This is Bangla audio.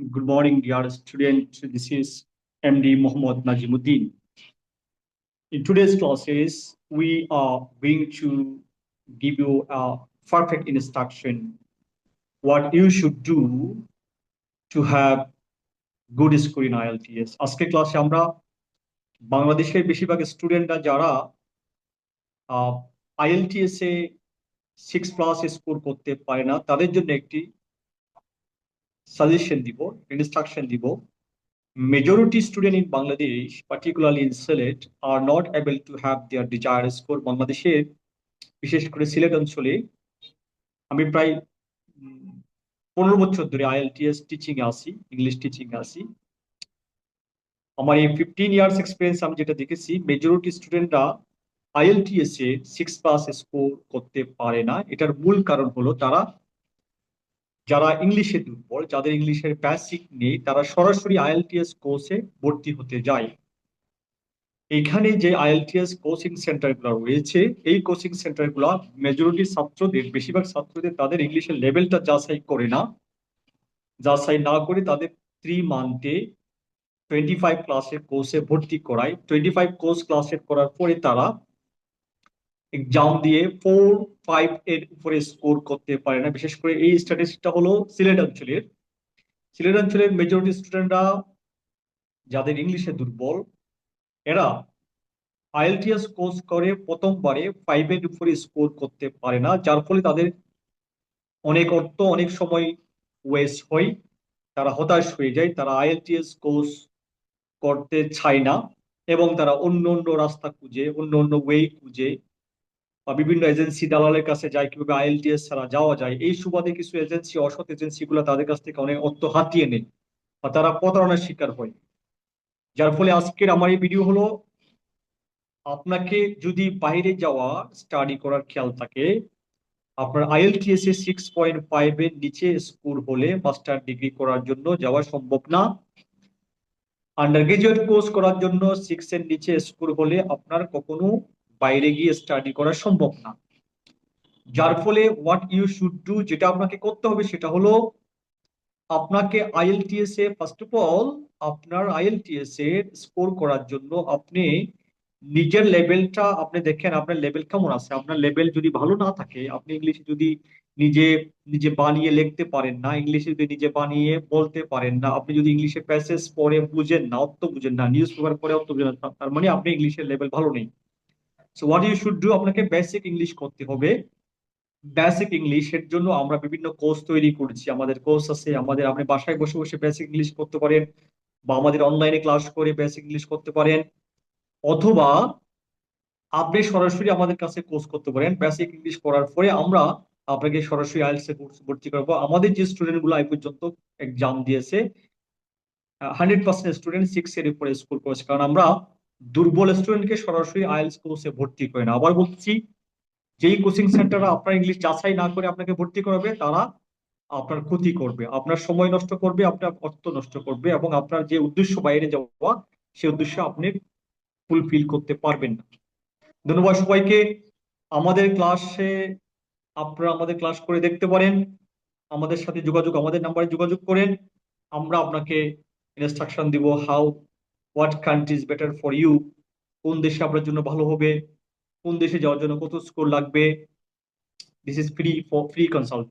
Good morning, dear student. This is MD Mohammad Najimuddin. In today's classes, we are going to give you a perfect instruction what you should do to have good score in IELTS. আজকে ক্লাসে আমরা বাংলাদেশের বেশিরভাগ স্টুডেন্টরা যারা আইএলটিএস এ সিক্স প্লাস স্কোর করতে পারে না তাদের জন্য একটি সাজেশন দিব ইনস্ট্রাকশন দিব majority student in Bangladesh, particularly in Sylhet, are not able to have their desired score. বাংলাদেশের বিশেষ করে সিলেট অঞ্চলে আমি প্রায় পনেরো বছর ধরে আইএলটিএস টিচিং এ আসি ইংলিশ টিচিং এ আসি আমার এই ফিফটিন ইয়ার্স এক্সপিরিয়েন্স আমি যেটা দেখেছি মেজরিটি স্টুডেন্টরা আইএলটিএস এ সিক্স প্লাস স্কোর করতে পারে না এটার মূল কারণ হলো তারা যারা ইংলিশে দুর্বল, যাদের ইংলিশের বেসিক নেই, তারা সরাসরি আইএলটিএস কোর্সে ভর্তি হতে যায়। এখানে যে আইএলটিএস কোচিং সেন্টারগুলো রয়েছে, এই কোচিং সেন্টারগুলো মেজরিটি ছাত্রদের, বেশিরভাগ ছাত্রদের তাদের ইংলিশের লেভেলটা যাচাই করে না। যাচাই না করে তাদের থ্রি মান্থে টোয়েন্টি ফাইভ ক্লাসের কোর্সে ভর্তি করায়। টোয়েন্টি ফাইভ কোর্স ক্লাসের করার পরে তারা এক্সাম দিয়ে ফোর ফাইভ এর উপরে স্কোর করতে পারে না। বিশেষ করে এই স্ট্যাটিস্টিকটা হলো সিলেট অঞ্চলের। সিলেট অঞ্চলের মেজরিটি স্টুডেন্টরা যাদের ইংলিশে দুর্বল, এরা আইএলটিএস কোর্স করে প্রথমবারে ফাইভ এর উপরে স্কোর করতে পারে না, যার ফলে তাদের অনেক অর্থ অনেক সময় ওয়েস্ট হয়। তারা হতাশ হয়ে যায়, তারা আইএলটিএস কোর্স করতে চায় না এবং তারা অন্য অন্য রাস্তা খুঁজে, অন্য অন্য ওয়ে খুঁজে বিভিন্ন এজেন্সি দালালের কাছে যায় কীভাবে আইএলটিএস ছাড়া যাওয়া যায়, এই সুবাদে কিছু এজেন্সি, অসৎ এজেন্সি গুলো তাদের কাছ থেকে অনেক অর্থ হাতিয়ে নেয় বা তারা প্রতারণার শিকার হয়। যার ফলে আজকের আমার এই ভিডিও হলো, আপনাকে যদি বাইরে যাওয়া স্টাডি করার খেয়াল থাকে, আপনার আইএলটিএস এ সিক্স পয়েন্ট ফাইভ এর নিচে স্কোর হলে মাস্টার ডিগ্রি করার জন্য যাওয়া সম্ভব না। আন্ডার গ্রাজুয়েট কোর্স করার জন্য সিক্স এর নিচে স্কোর হলে আপনার কখনো বাইরে গিয়ে স্টাডি করা সম্ভব না। যার ফলে হোয়াট ইউ শুড ডু যেটা আপনাকে করতে হবে সেটা হলো আপনাকে আইএলটিএস এ ফার্স্ট অফ অল আপনার আইএলটিএস এর স্কোর করার জন্য আপনি নিজের লেভেলটা আপনি দেখেন, আপনার লেভেল কেমন আছে? আপনার লেভেল যদি ভালো না থাকে, আপনি ইংলিশে যদি নিজে নিজে বানিয়ে লিখতে পারেন না, ইংলিশে যদি নিজে বানিয়ে বলতে পারেন না, আপনি যদি ইংলিশে প্যাসেজ পড়ে বুঝেন না, অর্থ বুঝেন না নিউজ পেপার পড়ে অর্থ বুঝেন না, তার মানে আপনি ইংলিশের লেভেল ভালো নেই। So what you should do আপনাকে বেসিক ইংলিশ করতে হবে। বেসিক ইংলিশের জন্য আমরা বিভিন্ন কোর্স তৈরি করছি। আমাদের কোর্স আছে, আমাদের আপনি বাসায় বসে বসে বেসিক ইংলিশ করতে পারেন বা আমাদের অনলাইনে ক্লাস করে বেসিক ইংলিশ করতে পারেন। অথবা আপনি সরাসরি আমাদের কাছে কোর্স করতে পারেন। বেসিক ইংলিশ করার পরে আমরা আপনাকে সরাসরি আইএলটিএস এ কোর্স ভর্তি করব। আমাদের যে স্টুডেন্টগুলো এই পর্যন্ত এক্সাম দিয়েছে হান্ড্রেড পার্সেন্ট স্টুডেন্ট সিক্স এর উপরে স্কোর করেছে। কারণ আমরা দুর্বল স্টুডেন্টকে সরাসরি আইএলটিএস কোর্সে ভর্তি করে না আবার বলছি, যেই কোচিং সেন্টাররা আপনার ইংলিশ যাচাই না করে আপনাকে ভর্তি করাবে, তারা আপনার ক্ষতি করবে। আপনার সময় নষ্ট করবে, আপনার অর্থ নষ্ট করবে এবং আপনার যে উদ্দেশ্য বাইরে যাওয়া, সেই উদ্দেশ্য আপনি ফুলফিল করতে পারবেন না। ধন্যবাদ সবাইকে। আমাদের ক্লাসে আপনারা আমাদের ক্লাস করে দেখতে পারেন। আমাদের সাথে যোগাযোগ, আমাদের নাম্বারে যোগাযোগ করেন। আমরা আপনাকে ইনস্ট্রাকশন দিব how what country is better for you কোন দেশে আপনার জন্য ভালো হবে? কোন দেশে যাওয়ার জন্য কত স্কোর লাগবে? This is free for free consult